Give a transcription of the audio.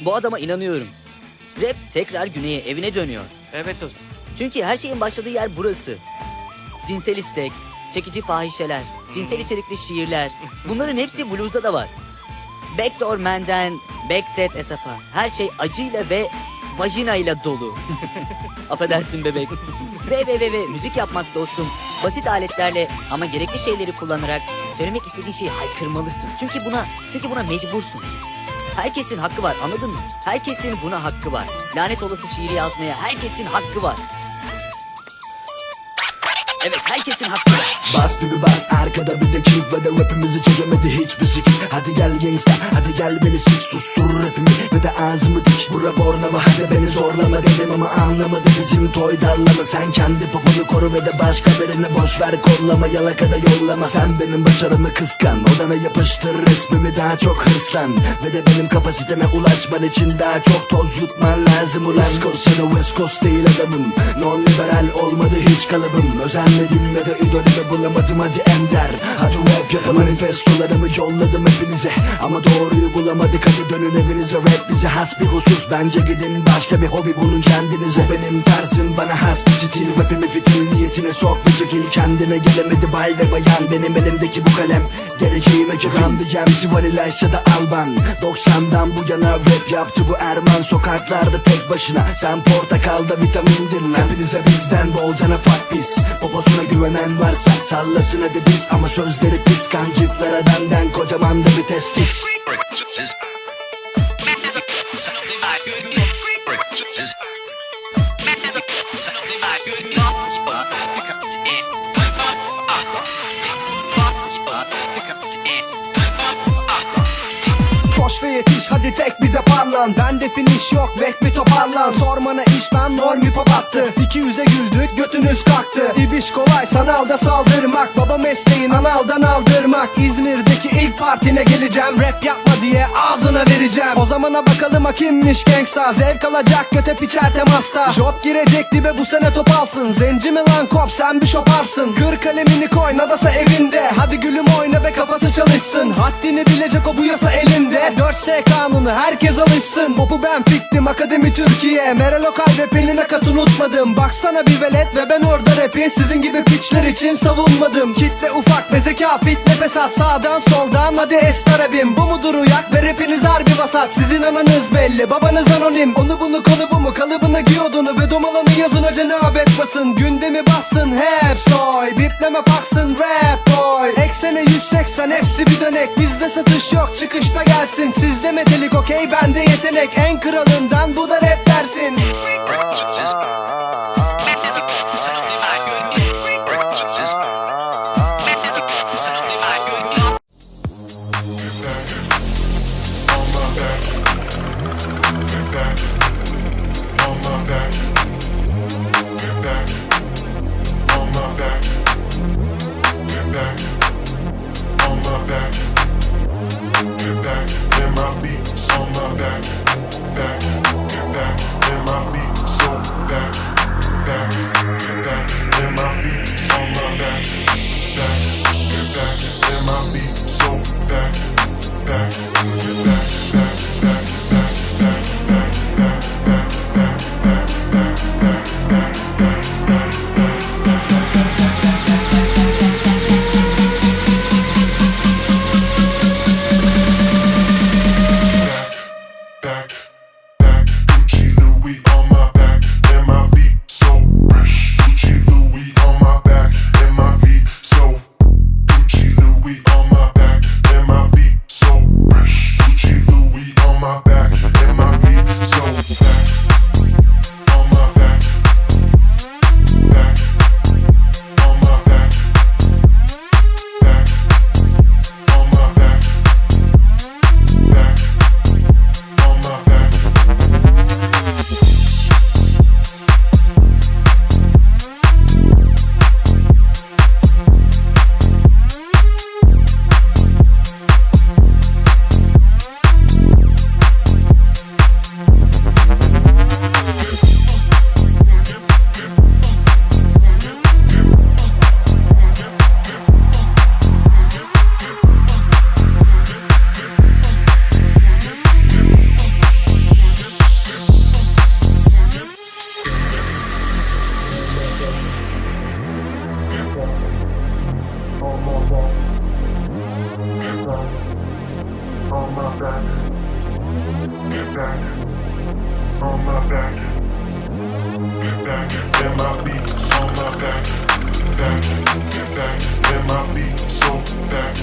Bu adama inanıyorum. Rap tekrar güneye evine dönüyor. Evet dostum. Çünkü her şeyin başladığı yer burası. Cinsel istek, çekici fahişeler, cinsel içerikli şiirler. Bunların hepsi blues'da da var. Backdoor Man'den Backdead Esap'a her şey acıyla ve vajinayla dolu. Affedersin bebek. Ve ve ve ve müzik yapmak dostum. Basit aletlerle ama gerekli şeyleri kullanarak söylemek istediğin şeyi haykırmalısın. Çünkü buna çünkü buna mecbursun. Herkesin hakkı var anladın mı? Herkesin buna hakkı var. Lanet olası şiiri yazmaya herkesin hakkı var. Evet herkesin hakkı var. Bas bir bas arkada bir de kick ve de rapimizi çekemedi hiçbir sik. Hadi gel gangsta hadi gel beni sik. Sustur rapimi ve de ağzımı dik. Bura bornava hadi beni zorlama dedim ama anlamadı bizim toy darlama. Sen kendi poponu koru ve de başka birini boş ver kollama yalakada yollama. Sen benim başarımı kıskan odana yapıştır resmimi daha çok hırslan. Ve de benim kapasiteme ulaşman için daha çok toz yutman lazım ulan. Ya da West Coast değil adamım. Non liberal olmadı hiç kalıbım Özenmedim ve de idolümü bulamadım hadi ender. Hadi rap yapın manifestolarımı yolladım hepinize. Ama doğruyu bulamadık hadi dönün evinize. Rap bize has bir husus bence gidin başka bir hobi bulun kendinize. Benim tarzım bana has bir stil Rapimi fitil niyetine sok ve çekil. Kendine gelemedi bay ve bayan Benim elimdeki bu kalem. Geleceğime kirandı MC Vanilas ya da Alban. 90'dan bu yana rap yaptı bu Erman. Sokaklarda tek başına sen portakalda vitamindin Hepinize bizden bolcana fuck biz Poposuna güvenen varsa sallasın hadi biz. Ama sözleri pis kancıklara benden kocaman da bir testis. Koş yetiş hadi tek bir de parlan. Bende finish yok bek bir toparlan. Sormana iş lan normi pop attı. 200'e güldük götünüz kalktı İbiş kolay sanalda saldırmak. Baba mesleğin analdan aldırmak. İzmir'deki ilk partine geleceğim. Rap yapma diye ağzına vereceğim. O zamana bakalım ha kimmiş gangsta. Zevk alacak göte piçer temasta. Jot girecek dibe bu sene top alsın. Zenci mi lan kop sen bir şoparsın. Kır kalemini koy nadasa evinde. Hadi gülüm oyna ve kafası çalışsın. Haddini bilecek o bu yasa elinde. 4S kanunu herkes alışsın. Popu ben fiktim akademi Türkiye. Meral Okay ve Pelin unutmadım. Baksana bir velet ve ben orada rapi Sizin gibi piçler için savunmadım. Kitle ufak ve zeka fit nefes at Sağdan soldan. Hadi estar abim Bu mudur uyak? Ve rapiniz harbi vasat. Sizin ananız belli babanız anonim. Onu bunu konu bu mu kalıbına giyodunu Ve domalanı yazın. Hoca ne basın Gündemi bassın. Hep soy Bipleme paksın rap boy. Eksene 180 hepsi bir dönek. Bizde satış yok çıkışta gelsin. Sizde metelik okey bende yetenek. En kralından bu da rap dersin back on my back. Back, then my feet on my back. Back, get back, then my feet so back.